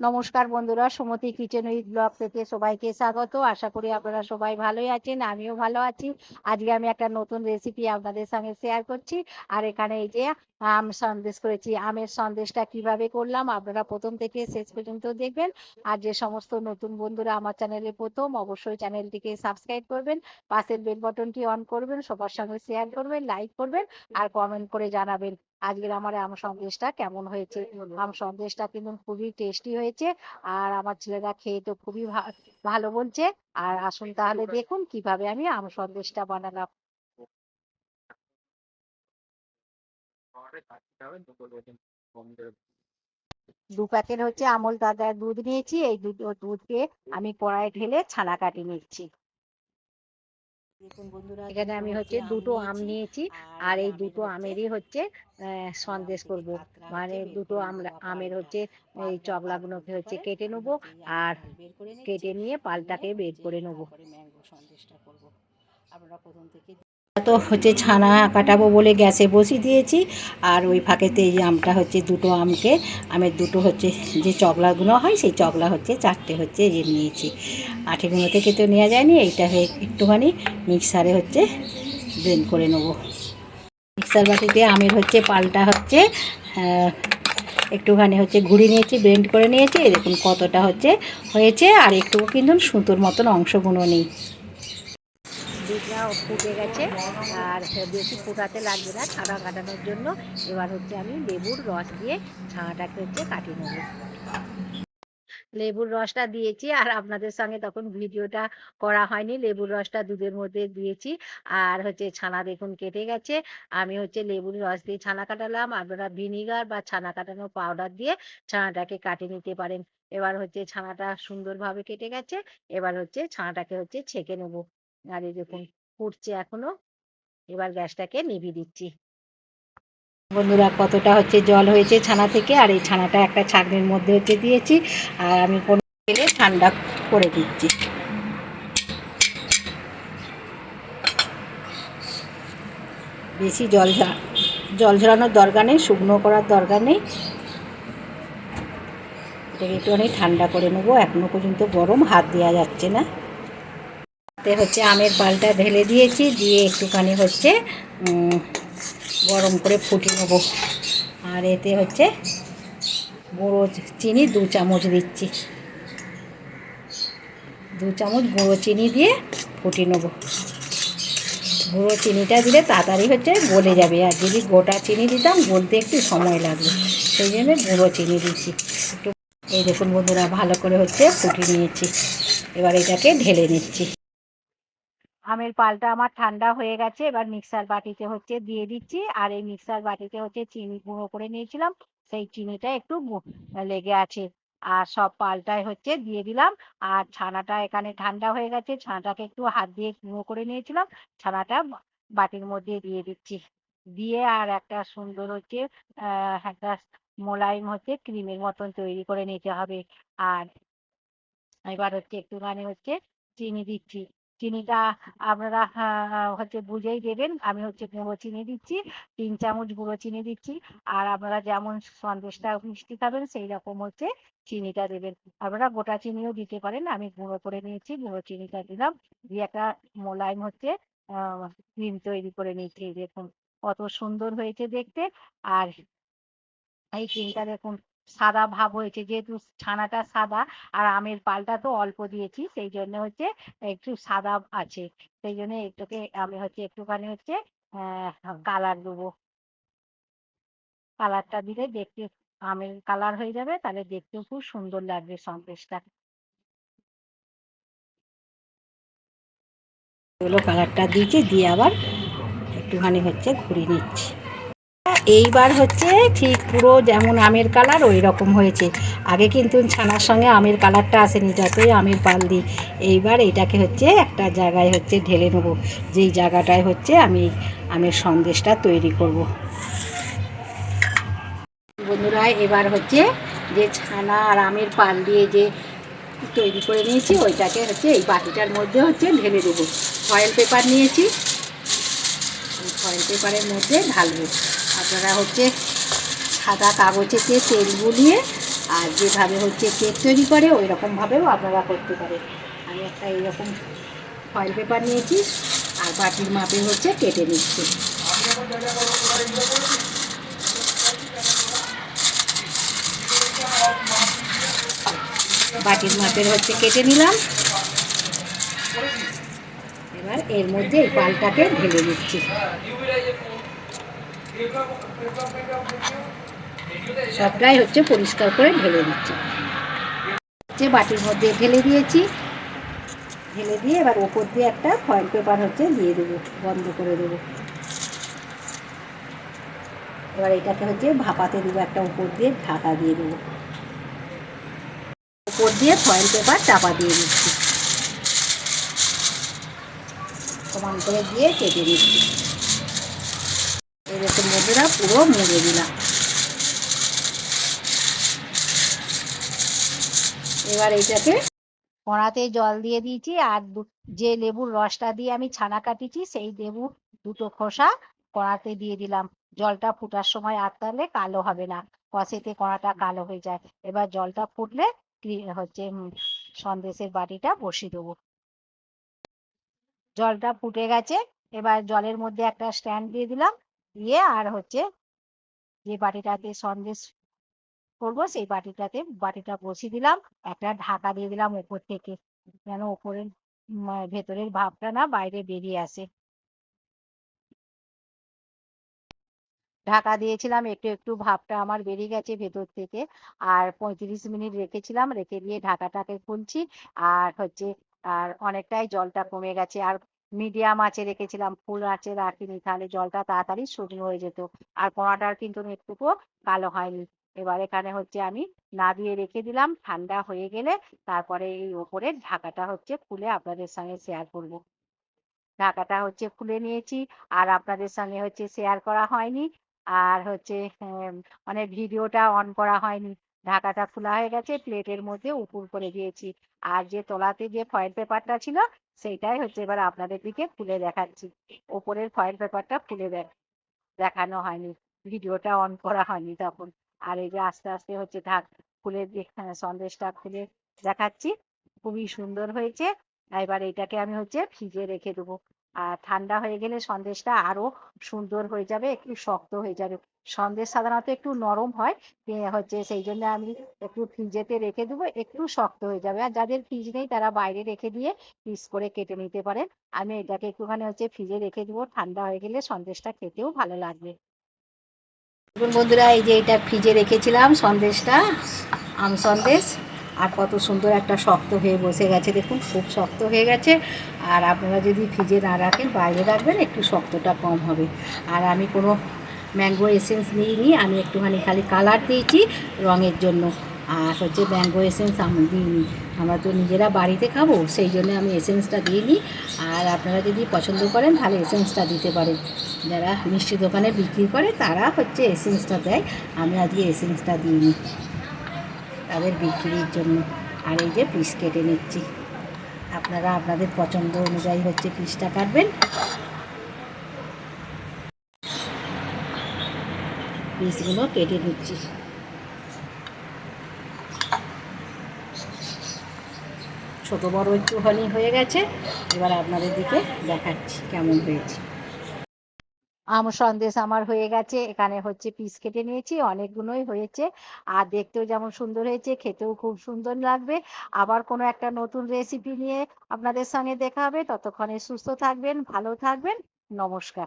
নমস্কার বন্ধুরা, সুমতি kitchen with blog থেকে সবাইকে স্বাগত। আশা করি আপনারা সবাই ভালোই আছেন, আমিও ভালো আছি। আজকে আমি একটা নতুন রেসিপি আপনাদের সঙ্গে শেয়ার করছি। আর এখানে এই যে আম সন্দেশ করেছি, আমের সন্দেশটা কীভাবে করলাম আপনারা প্রথম থেকে শেষ পর্যন্ত দেখবেন। আর যে সমস্ত নতুন বন্ধুরা আমার চ্যানেলে প্রথম, অবশ্যই চ্যানেলটিকে সাবস্ক্রাইব করবেন, পাশের বেল বাটনটি অন করবেন, সবার সঙ্গে শেয়ার করবেন লাইক করবেন, আর কমেন্ট করে জানাবেন। আজকের আমার আম সন্দেশটা কেমন হয়েছে? আম সন্দেশটা কিন্তু খুবই টেস্টি হয়েছে আর আমার ছেলেরা খেয়ে তো খুবই ভালো বলছে। আর আসুন তাহলে দেখুন কীভাবে আমি আম সন্দেশটা বানালাম। দু প্যাকেট হচ্ছে আমল দাদার দুধ নিয়েছি। এই দুধ, দুধকে আমি কড়াই ঢেলে ছানা কাটি নিচ্ছি। এখানে আমি হচ্ছে দুটো আম নিয়েছি আর এই দুটো আমেরই হচ্ছে আহ, সন্দেশ করব। মানে দুটো আমের হচ্ছে এই চকলাগুলোকে হচ্ছে কেটে নেব আর কেটে নিয়ে পালটাকে বের করে নেব। তো হচ্ছে ছানা কাটাবো বলে গ্যাসে বসিয়ে দিয়েছি। আর ওই ফাঁকেতে এই আমটা হচ্ছে দুটো আমকে, আমের দুটো হচ্ছে যে চকলাগুলো হয়, সেই চকলা হচ্ছে চারটে হচ্ছে যে নিয়েছি। আঠিগুলো থেকে তো নেওয়া যায়নি, এইটা হয়ে একটুখানি মিক্সারে হচ্ছে ব্লেন্ড করে নেব। মিক্সার বাটিতে আমের হচ্ছে পালটা হচ্ছে একটুখানি হচ্ছে ঘুরি নিয়েছি ব্লেন্ড করে নিয়েছি। দেখুন কতটা হচ্ছে, হয়েছে, আর একটু কিন্তু সুতোর মতন অংশগুলো নেই। ফুটে গেছে। আর বেশি ফোটাতে লাগবে না ছানা কাটানোর জন্য। এবার হচ্ছে আমি লেবুর রস দিয়ে ছানাটাকে হচ্ছে কাটিয়ে নেব। লেবুর রসটা দিয়েছি আর আপনাদের সঙ্গে তখন ভিডিওটা করা হয়নি। লেবুর রসটা দুধের মধ্যে দিয়েছি। আর হচ্ছে ছানা দেখুন কেটে গেছে। আমি হচ্ছে লেবুর রস দিয়ে ছানা কাটালাম। আপনারা ভিনিগার বা ছানা কাটানো পাউডার দিয়ে ছানাটাকে কাটিয়ে নিতে পারেন। এবার হচ্ছে ছানাটা সুন্দরভাবে কেটে গেছে। এবার হচ্ছে ছানাটাকে হচ্ছে ছেঁকে নেব। আর এই দেখুন ফুটছে এখনও। এবার গ্যাসটাকে নিভিয়ে দিচ্ছি। বন্ধুরা, কতটা হচ্ছে জল হয়েছে ছানা থেকে, আর এই ছানাটা একটা ছাঁকনির মধ্যে হচ্ছে দিয়েছি, আর আমি কোনো তেলে ঠান্ডা করে দিচ্ছি। বেশি জল জল ঝরানোর দরকার নেই, শুকনো করার দরকার নেই। এটাকে একটুখানি ঠান্ডা করে নেব, এখনও পর্যন্ত গরম, হাত দেওয়া যাচ্ছে না। তাতে হচ্ছে আমের পালটা ঢেলে দিয়েছি, দিয়ে একটুখানি হচ্ছে গরম করে ফুটিয়ে নেব। আর এতে হচ্ছে গুঁড়ো চিনি দু চামচ দিচ্ছি। দু চামচ গুঁড়ো চিনি দিয়ে ফুটিয়ে নেব। গুঁড়ো চিনিটা দিলে তাড়াতাড়ি হচ্ছে গলে যাবে। আর যদি গোটা চিনি দিতাম, গলতে একটু সময় লাগবে। সেই জন্য গুঁড়ো চিনি দিচ্ছি। একটু এই দেখুন বন্ধুরা, ভালো করে হচ্ছে ফুটিয়ে নিয়েছি। এবার এটাকে ঢেলে নিচ্ছি। আমের পালটা আমার ঠান্ডা হয়ে গেছে, এবার মিক্সার বাটিতে হচ্ছে দিয়ে দিচ্ছি, আর এই মিক্সার বাটিতে হচ্ছে চিনি গুঁড়ো করে নিয়েছিলাম, সেই চিনিটা একটু লেগে আছে, আর সব পালটাই হচ্ছে দিয়ে দিলাম, আর ছানাটা এখানে ঠান্ডা হয়ে গেছে, ছানাটাকে একটু হাত দিয়ে গুঁড়ো করে নিয়েছিলাম, ছানাটা বাটির মধ্যে দিয়ে দিচ্ছি, দিয়ে আর একটা সুন্দর হচ্ছে একটা মোলায়েম হচ্ছে ক্রিমের মতন তৈরি করে নিতে হবে, আর এবার হচ্ছে একটুখানি হচ্ছে চিনি দিচ্ছি চিনিটা আপনারা হচ্ছে বুঝেই দেবেন। আমি হচ্ছে গুঁড়ো চিনি দিচ্ছি, তিন চামচ গুঁড়ো চিনি দিচ্ছি। আর আপনারা যেমন সন্দেশটা মিষ্টি খাবেন সেই রকম হচ্ছে চিনিটা দেবেন। আপনারা গোটা চিনিও দিতে পারেন। আমি গুঁড়ো করে নিয়েছি, গুঁড়ো চিনিটা দিলাম। দিয়ে একটা মোলায়েম হচ্ছে ক্রিম তৈরি করে এই দেখুন। কত সুন্দর হয়েছে দেখতে। আর এই ক্রিমটা দেখুন সাদা ভাব হয়েছে, যেহেতু ছানাটা সাদা আর আমের পালটা তো অল্প দিয়েছি, সেই জন্য হচ্ছে একটু সাদা আছে। সেই জন্য এটাকে আমি হচ্ছে একটুখানি হচ্ছে কালার দেবো। কালারটা দিলে দেখতে আমের কালার হয়ে যাবে, তাহলে দেখতেও খুব সুন্দর লাগবে সন্দেশটা। কালারটা দিয়েছি, দিয়ে আবার একটুখানি হচ্ছে ঘুরিয়ে নিচ্ছি। এইবার হচ্ছে ঠিক পুরো যেমন আমের কালার ওই রকম হয়েছে। আগে কিন্তু ছানার সঙ্গে আমের কালারটা আসেনি, যতই আমের পাল দিই। এইবার এটাকে হচ্ছে একটা জায়গায় হচ্ছে ঢেলে নেব। যেই জায়গাটায় হচ্ছে আমি আমের সন্দেশটা তৈরি করব। বন্ধুরা, এবার হচ্ছে যে ছানা আর আমের পাল দিয়ে যে তৈরি করে নিয়েছি, ওইটাকে হচ্ছে এই বাটিটার মধ্যে হচ্ছে ঢেলে দেবো। ফয়েল পেপার নিয়েছি। ফয়েল পেপারের মধ্যে ঢালবো। আপনারা হচ্ছে সাদা কাগজেতে তেল বুলিয়ে আর যেভাবে হচ্ছে কেক তৈরি করে ওই রকমভাবেও আপনারা করতে পারেন। আমি একটা এইরকম ফয়েল পেপার নিয়েছি আর বাটির মাপে হচ্ছে কেটে নিচ্ছি। বাটির মাপের হচ্ছে কেটে নিলাম। এর মধ্যে এই পালটাকে ঢেলে দিচ্ছি সবটাই হচ্ছে পরিষ্কার করে ঢেলে দিচ্ছি। হচ্ছে বাটির মধ্যে ঢেলে দিয়েছি, ঢেলে দিয়ে এবার ওপর দিয়ে একটা ফয়েল পেপার হচ্ছে দিয়ে দেবো, বন্ধ করে দেবো। এবার এটাকে হচ্ছে ভাপাতে দেবো, একটা উপর দিয়ে ঢাকা দিয়ে দেবো। উপর দিয়ে ফয়েল পেপার চাপা দিয়ে দিচ্ছি। সমান করে দিয়ে কেটে দিচ্ছি এরকম মধ্যেরা পুরো মুড়ে দিলাম। এবার এইটাকে কড়াতে জল দিয়ে দিয়েছি আর যে লেবুর রসটা দিয়ে আমি ছানা কাটিছি সেই লেবু দুটো খোসা কড়াতে দিয়ে দিলাম। জলটা ফুটার সময় আটকালে কালো হবে না, কষেতে কড়াটা কালো হয়ে যায়। এবার জলটা ফুটলে হচ্ছে সন্দেশের বাটিটা বসিয়ে দেবো। জলটা ফুটে গেছে। এবার জলের মধ্যে একটা স্ট্যান্ড দিয়ে দিলাম। দিয়ে আর হচ্ছে যে বাটিটাতে সন্দেশ করব, সেই বাটিটাতে, বাটিটা বসিয়ে দিলাম। একটা ঢাকা দিয়ে দিলাম উপর থেকে, যেন ওপরের ভেতরের ভাবটা না বাইরে বেরিয়ে আসে। ঢাকা দিয়েছিলাম, একটু একটু ভাবটা আমার বেরিয়ে গেছে ভেতর থেকে। আর পঁয়ত্রিশ মিনিট রেখেছিলাম, রেখে দিয়ে ঢাকাটাকে খুলছি। আর হচ্ছে আর অনেকটাই জলটা কমে গেছে। আর মিডিয়াম আঁচে রেখেছিলাম, ফুল আঁচে রাখিনি, তাহলে জলটা তাড়াতাড়ি শুকনো হয়ে যেত। আর কোনাটার কিন্তু একটুকুও কালো হয়নি। এবার এখানে হচ্ছে আমি না দিয়ে রেখে দিলাম, ঠান্ডা হয়ে গেলে তারপরে এই ওপরের ঢাকাটা হচ্ছে খুলে আপনাদের সঙ্গে শেয়ার করব। ঢাকাটা হচ্ছে খুলে নিয়েছি, আর আপনাদের সঙ্গে হচ্ছে শেয়ার করা হয়নি। আর হচ্ছে মানে ভিডিওটা অন করা হয়নি। ঢাকাটা খোলা হয়ে গেছে প্লেটের মধ্যে উপুর করে দিয়েছি। আর যে তলাতে যে ফয়েল পেপারটা ছিল সেইটাই হচ্ছে এবার আপনাদের দিকে খুলে দেখাচ্ছি। ওপরের ফয়েল পেপারটা খুলে দেখ দেখানো হয়নি। ভিডিওটা অন করা হয়নি তখন। আর এই যে আস্তে আস্তে হচ্ছে ঢাক খুলে হ্যাঁ, সন্দেশটা খুলে দেখাচ্ছি। খুবই সুন্দর হয়েছে। এবার এটাকে আমি হচ্ছে ফ্রিজে রেখে দেবো। আর ঠান্ডা হয়ে গেলে সন্দেশটা আরও সুন্দর হয়ে যাবে একটু শক্ত হয়ে যাবে। সন্দেশ সাধারণত একটু নরম হয় হচ্ছে সেই জন্য আমি একটু ফ্রিজেতে রেখে দেবো, একটু শক্ত হয়ে যাবে। আর যাদের ফ্রিজ নেই তারা বাইরে রেখে দিয়ে পিস করে কেটে নিতে পারেন। আমি এটাকে একটুখানি হচ্ছে ফ্রিজে রেখে দেবো, ঠান্ডা হয়ে গেলে সন্দেশটা খেতেও ভালো লাগবে। বন্ধুরা, এই যে এটা ফ্রিজে রেখেছিলাম সন্দেশটা, আম সন্দেশ, আর কত সুন্দর একটা শক্ত হয়ে বসে গেছে, দেখুন খুব শক্ত হয়ে গেছে। আর আপনারা যদি ফ্রিজে না রাখেন, বাইরে রাখবেন, একটু শক্তটা কম হবে। আর আমি কোনো ম্যাঙ্গো এসেন্স নিইনি আমি একটুখানি খালি কালার দিয়েছি রঙের জন্য। আর হচ্ছে ম্যাঙ্গো এসেন্স আমি দিইনি। আমরা তো নিজেরা বাড়িতে খাব, সেই জন্য আমি এসেন্সটা দিইনি। আর আপনারা যদি পছন্দ করেন, তাহলে এসেন্সটা দিতে পারেন। যারা মিষ্টি দোকানে বিক্রি করে, তারা হচ্ছে এসেন্সটা দেয়। আমি আজকে এসেন্সটা দিইনি তাদের বিক্রির জন্য। আর এই যে পিস কেটে নিচ্ছি। আপনারা আপনাদের পছন্দ অনুযায়ী হচ্ছে পিসটা কাটবেন। পিসগুলো কেটে নিচ্ছি ছোট বড় একটুখানি হয়ে গেছে, এবার আপনাদের দিকে দেখাচ্ছি কেমন হয়েছে। আম সন্দেশ আমার হয়ে গেছে, এখানে হচ্ছে পিস কেটে নিয়েছি, অনেকগুলোই হয়েছে। আর দেখতেও যেমন সুন্দর হয়েছে, খেতেও খুব সুন্দর লাগবে। আবার কোনো একটা নতুন রেসিপি নিয়ে আপনাদের সঙ্গে দেখা হবে, ততক্ষণে সুস্থ থাকবেন, ভালো থাকবেন, নমস্কার।